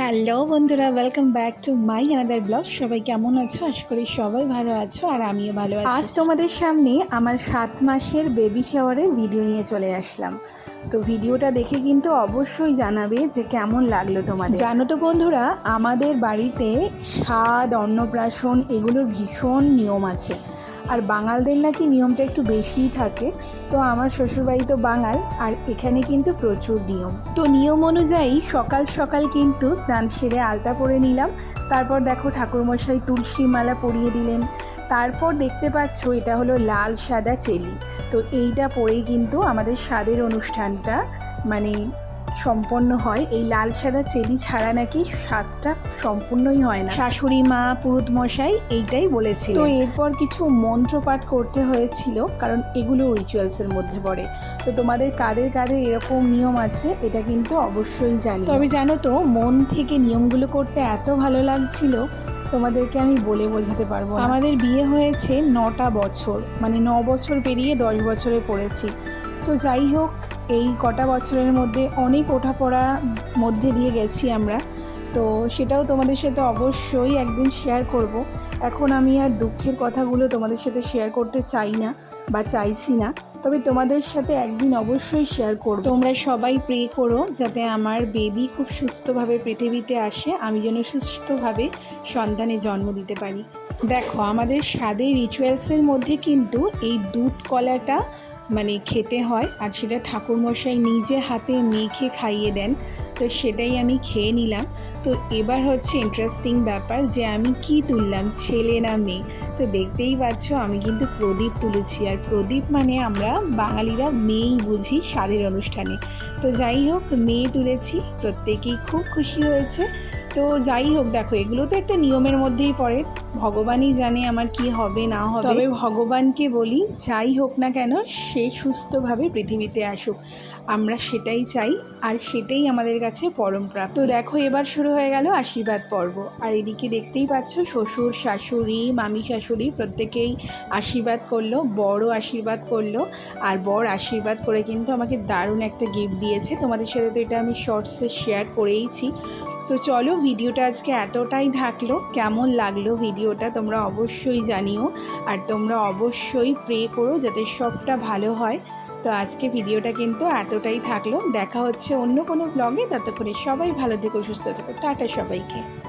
Hello বন্ধুরা welcome back to my another blog সবাই কেমন আছো? আশা করি সবাই ভালো আছো আর আমিও ভালো আছি। আজ তোমাদের সামনে আমার সাত মাসের বেবি শাওয়ারের ভিডিও নিয়ে চলে আসলাম। তো ভিডিওটা দেখে কিন্তু অবশ্যই জানাবে যে কেমন লাগল তোমাদের। জানো তো বন্ধুরা আমাদের বাড়িতে স্বাদ অন্নপ্রাশন এগুলোর ভীষণ নিয়ম আছে। আর বাঙালদের নাকি নিয়মটা একটু বেশিই থাকে। তো আমার শ্বশুরবাড়ি তো বাঙাল, আর এখানে কিন্তু প্রচুর নিয়ম। তো নিয়ম অনুযায়ী সকাল সকাল কিন্তু স্নান সেরে আলতা পরে নিলাম। তারপর দেখো ঠাকুরমশাই তুলসী মালা পরিয়ে দিলেন। তারপর দেখতে পাচ্ছ এটা হলো লাল সাদা চেলি। তো এইটা পরেই কিন্তু আমাদের স্বাদের অনুষ্ঠানটা মানে সম্পন্ন হয়, এই লাল সাদা চেলি ছাড়া নাকি স্বাদটা সম্পূর্ণই হয় না। শাশুড়ি মা, পুরুত মশাই এইটাই বলেছিল তো এরপর কিছু মন্ত্র পাঠ করতে হয়েছিল, কারণ এগুলো রিচুয়ালসের মধ্যে পড়ে। তো তোমাদের কাদের কাদের এরকম নিয়ম আছে, এটা কিন্তু অবশ্যই জানি। তবে জানো তো, মন থেকে নিয়মগুলো করতে এত ভালো লাগছিল, তোমাদেরকে আমি বলে বোঝাতে পারব আমাদের বিয়ে হয়েছে নটা বছর মানে ন বছর পেরিয়ে দশ বছরে পড়েছি। তো যাই হোক, এই কটা বছরের মধ্যে অনেক ওঠাপড়া মধ্যে দিয়ে গেছি আমরা। তো সেটাও তোমাদের সাথে অবশ্যই একদিন শেয়ার করব। এখন আমি আর দুঃখের কথাগুলো তোমাদের সাথে শেয়ার করতে চাই না বা চাইছি না। তবে তোমাদের সাথে একদিন অবশ্যই শেয়ার করব। তোমরা সবাই প্রে করো যাতে আমার বেবি খুব সুস্থভাবে পৃথিবীতে আসে। আমি যেন সুস্থভাবে সন্তানে জন্ম দিতে পারি। দেখো, আমাদের স্বাদে রিচুয়ালসের মধ্যে কিন্তু এই দুধ কলাটা মানে খেতে হয় আর সেটা ঠাকুরমশাই নিজে হাতে মেখে খাইয়ে দেন, তো সেটাই আমি খেয়ে নিলাম। তো এবার হচ্ছে ইন্টারেস্টিং ব্যাপার যে আমি কি তুললাম ছেলে না মেয়ে? তো দেখতেই পাচ্ছ আমি কিন্তু প্রদীপ তুলেছি। আর প্রদীপ মানে আমরা বাঙালিরা মেয়েই বুঝি স্বাদের অনুষ্ঠানে। তো যাই হোক মেয়ে তুলেছি প্রত্যেকেই খুব খুশি হয়েছে। তো যাই হোক দেখো এগুলো তো একটা নিয়মের মধ্যেই পড়ে। ভগবানই জানে আমার কি হবে না হবে। তবে ভগবানকে বলি যাই হোক না কেন সে সুস্থভাবে পৃথিবীতে আসুক। আমরা সেটাই চাই আর সেটাই আমাদের কাছে পরম্পরা তো দেখো এবার শুরু হয়ে গেল আশীর্বাদ পর্ব। আর এদিকে দেখতেই পাচ্ছ, শ্বশুর, শাশুড়ি, মামি, শাশুড়ি প্রত্যেকেই আশীর্বাদ করল, বড় আশীর্বাদ করল। আর বর আশীর্বাদ করে কিন্তু আমাকে দারুণ একটা গিফট দিয়েছে। তোমাদের সাথে তো এটা আমি শর্টসে শেয়ার করেইছি। তো চলো ভিডিওটা আজকে এতটাই থাকল। কেমন লাগল ভিডিওটা তোমরা অবশ্যই জানিও। আর তোমরা অবশ্যই প্রে করো যাতে সবটা ভালো হয়। তো আজকে ভিডিওটা কিন্তু এতটাই থাকল। দেখা হচ্ছে অন্য কোনো ব্লগে ততক্ষণে সবাই ভালো থেকো, সুস্থ থেকো। টাটা সবাইকে।